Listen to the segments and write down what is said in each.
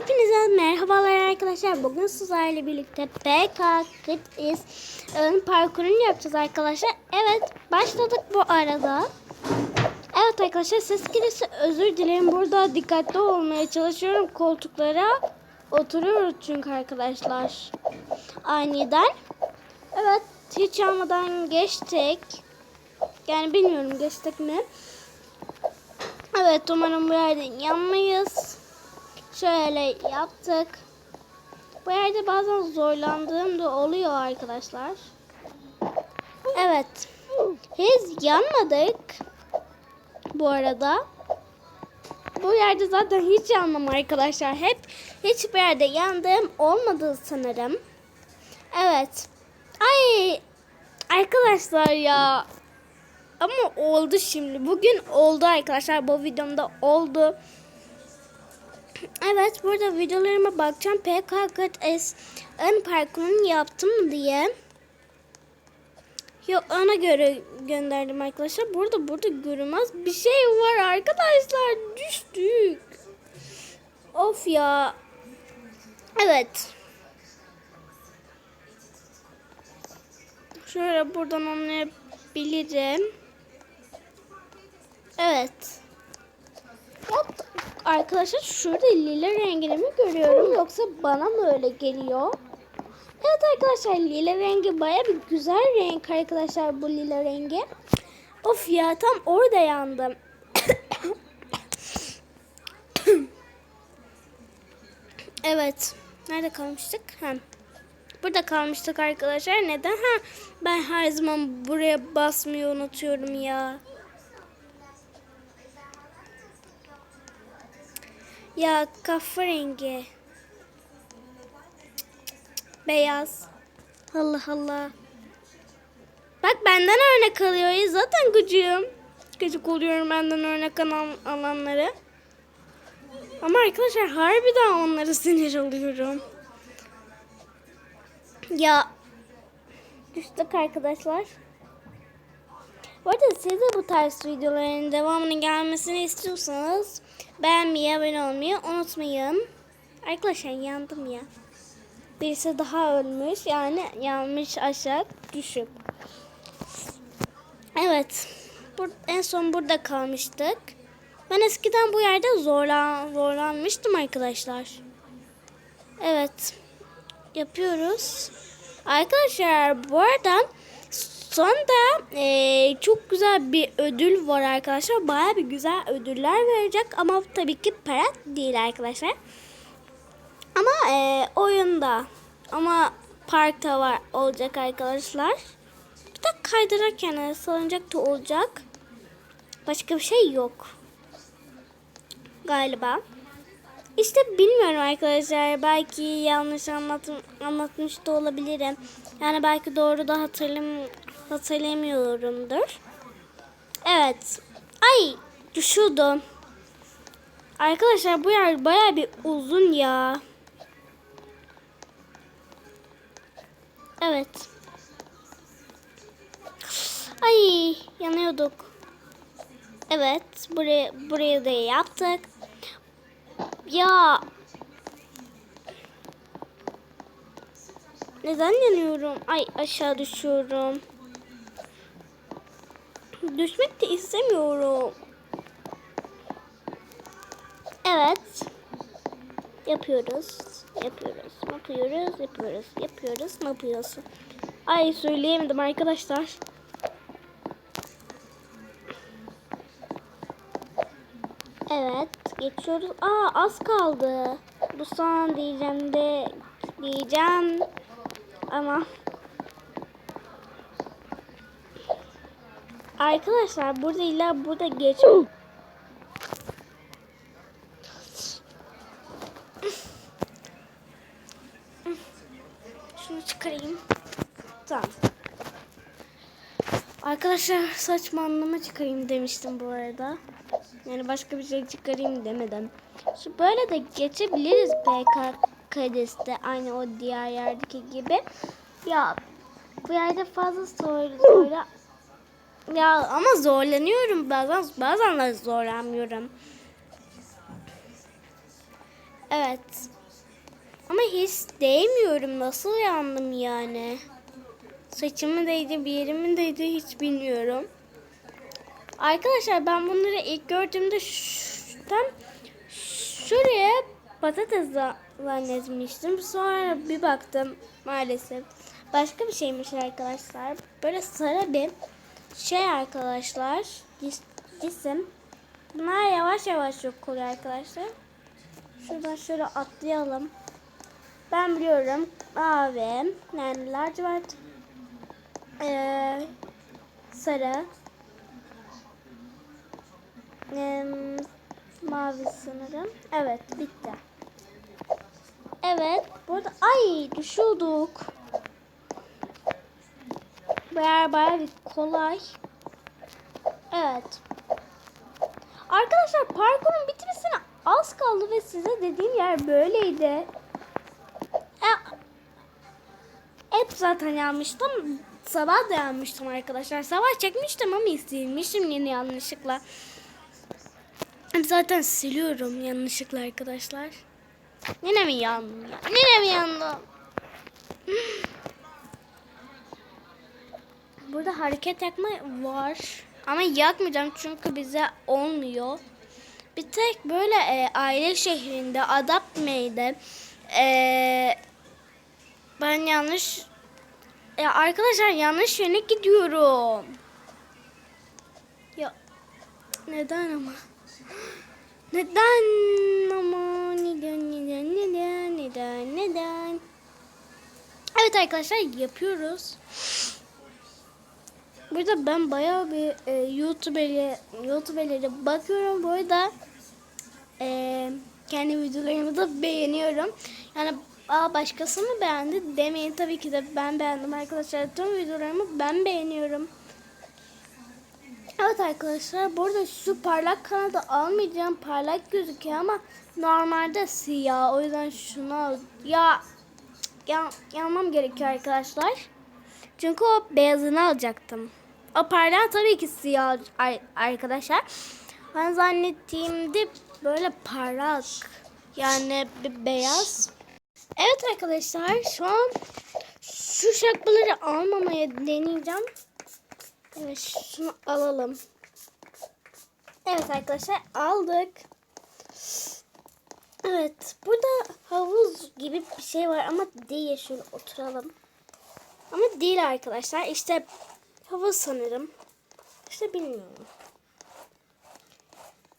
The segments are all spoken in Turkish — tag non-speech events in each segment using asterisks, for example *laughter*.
Hepinize merhabalar arkadaşlar. Bugün sizlerle birlikte PK Kids ön parkurunu yapacağız arkadaşlar. Evet başladık bu arada. Evet arkadaşlar ses gelirse özür dilerim. Burada dikkatli olmaya çalışıyorum. Koltuklara oturuyoruz çünkü arkadaşlar. Aniden. Evet hiç almadan geçtik. Yani bilmiyorum geçtik mi? Evet umarım bu yerden yanmayız. Şöyle yaptık. Bu yerde bazen zorlandığım da oluyor arkadaşlar. Evet. Biz yanmadık. Bu arada. Bu yerde zaten hiç yanmam arkadaşlar. Hep hiçbir yerde yandığım olmadı sanırım. Evet. Ay arkadaşlar ya. Ama oldu şimdi. Bugün oldu arkadaşlar. Bu videomda oldu. Evet burada videolarıma bakacağım. PKKS ön parkurunu yaptım diye. Yok ona göre gönderdim arkadaşlar. Burada burada görünmez bir şey var arkadaşlar. Düştük. Of ya. Evet. Şöyle buradan anlayabilirim. Evet. Yaptık. Arkadaşlar şurada lila rengini mi görüyorum yoksa bana mı öyle geliyor? Evet arkadaşlar lila rengi baya bir güzel renk arkadaşlar bu lila rengi. Of ya tam orada yandım. *coughs* evet. Nerede kalmıştık? Ha. Burada kalmıştık arkadaşlar. Neden? Ha, ben her zaman buraya basmayı unutuyorum ya. Ya kafa rengi. Beyaz. Allah Allah. Bak benden örnek alıyor. Ya zaten gıcığım. Gıcık oluyorum benden örnek alan, alanları. Ama arkadaşlar harbiden onlara sinir oluyorum. Ya düştük arkadaşlar. Bu arada siz de bu tarz videoların devamının gelmesini istiyorsanız beğenmeyi, abone olmayı unutmayın. Arkadaşlar yandım ya. Birisi daha ölmüş. Yani yanmış aşağı düşüp. Evet. En son burada kalmıştık. Ben eskiden bu yerde zorlan zorlanmıştım arkadaşlar. Evet. Yapıyoruz. Arkadaşlar bu arada sonunda e, çok güzel bir ödül var arkadaşlar. Baya bir güzel ödüller verecek ama tabii ki para değil arkadaşlar. Ama e, oyunda ama parkta var olacak arkadaşlar. Bir de kaydırak yani salıncak da olacak. Başka bir şey yok. Galiba. İşte bilmiyorum arkadaşlar. Belki yanlış anlatım, anlatmış da olabilirim. Yani belki doğru da hatırlam hatırlamıyorumdur. Evet. Ay düşüyordum. Arkadaşlar bu yer baya bir uzun ya. Evet. Ay yanıyorduk. Evet buraya buraya da yaptık. Ya neden yanıyorum? Ay aşağı düşüyorum. Düşmek de istemiyorum. Evet. Yapıyoruz. Yapıyoruz. Yapıyoruz. Yapıyoruz. Yapıyoruz. Ne yapıyorsun? Ay söyleyemedim arkadaşlar. Evet. Geçiyoruz. Aa az kaldı. Bu son diyeceğim de diyeceğim. Ama Arkadaşlar burada illa burada geç. Şunu çıkarayım. Tamam. Arkadaşlar saçma anlama çıkarayım demiştim bu arada. Yani başka bir şey çıkarayım demedim. Şu böyle de geçebiliriz PK Kades'te aynı o diğer yerdeki gibi. Ya bu yerde fazla sonra sonra ya ama zorlanıyorum bazen bazen de zorlanmıyorum. Evet. Ama hiç değmiyorum. Nasıl yandım yani? Saçımı değdi, bir yerimi değdi hiç bilmiyorum. Arkadaşlar ben bunları ilk gördüğümde tam şuraya patates za- zannetmiştim. Sonra bir baktım maalesef. Başka bir şeymiş arkadaşlar. Böyle sarı bir şey arkadaşlar. Cis- Cisim. Bunlar yavaş yavaş yok oluyor arkadaşlar. Şuradan şöyle atlayalım. Ben biliyorum. Mavi. Yani lacivert. Ee, sarı. Mavi sanırım. Evet bitti. Evet. Burada ay düşüyorduk. Bayağı bayağı bir kolay. Evet. Arkadaşlar parkurun bitmesine az kaldı ve size dediğim yer böyleydi. E, hep zaten yanmıştım. Sabah da yanmıştım arkadaşlar. Sabah çekmiştim ama silmiştim yine yanlışlıkla. Hep Zaten siliyorum yanlışlıkla arkadaşlar. Yine mi yandım ya? Yine mi yandım? Burada hareket yakma var. Ama yakmayacağım çünkü bize olmuyor. Bir tek böyle e, aile şehrinde, Adapme'de e, ben yanlış e, arkadaşlar yanlış yöne gidiyorum. Ya neden ama? Neden ama? Neden, neden, neden, neden, neden? Evet arkadaşlar yapıyoruz. Burada ben bayağı bir e, YouTuber'e YouTuber'lere bakıyorum. Bu arada e, kendi videolarımı da beğeniyorum. Yani Aa, başkası mı beğendi demeyin. Tabii ki de ben beğendim arkadaşlar. Tüm videolarımı ben beğeniyorum. Evet arkadaşlar bu arada şu parlak kanadı almayacağım. Parlak gözüküyor ama normalde siyah. O yüzden şunu. Ya yan, yanmam gerekiyor arkadaşlar. Çünkü o beyazını alacaktım. O parlak tabii ki siyah ar- arkadaşlar. Ben zannettiğimde böyle parlak. Yani beyaz. Evet arkadaşlar şu an şu şapkaları almamaya deneyeceğim. Evet şunu alalım. Evet arkadaşlar aldık. Evet burada havuz gibi bir şey var ama değil. Şöyle oturalım. Ama değil arkadaşlar. İşte havuz sanırım. İşte bilmiyorum.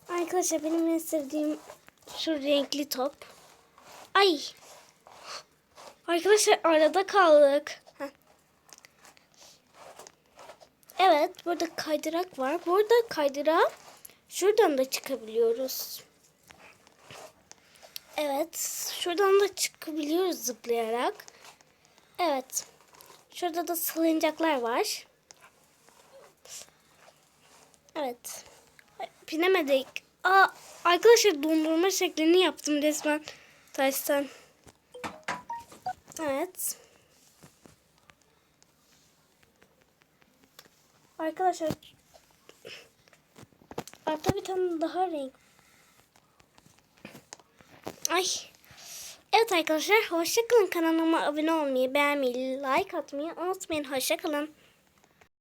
Arkadaşlar benim en sevdiğim şu renkli top. Ay. Arkadaşlar arada kaldık. Evet burada kaydırak var. Burada kaydırak şuradan da çıkabiliyoruz. Evet şuradan da çıkabiliyoruz zıplayarak. Evet. Şurada da salıncaklar var. Evet. Binemedik. Aa, arkadaşlar dondurma şeklini yaptım resmen taştan. Evet. Arkadaşlar arta bir tane daha renk. Ay. Evet arkadaşlar hoşçakalın kanalıma abone olmayı, beğenmeyi, like atmayı unutmayın. Hoşçakalın.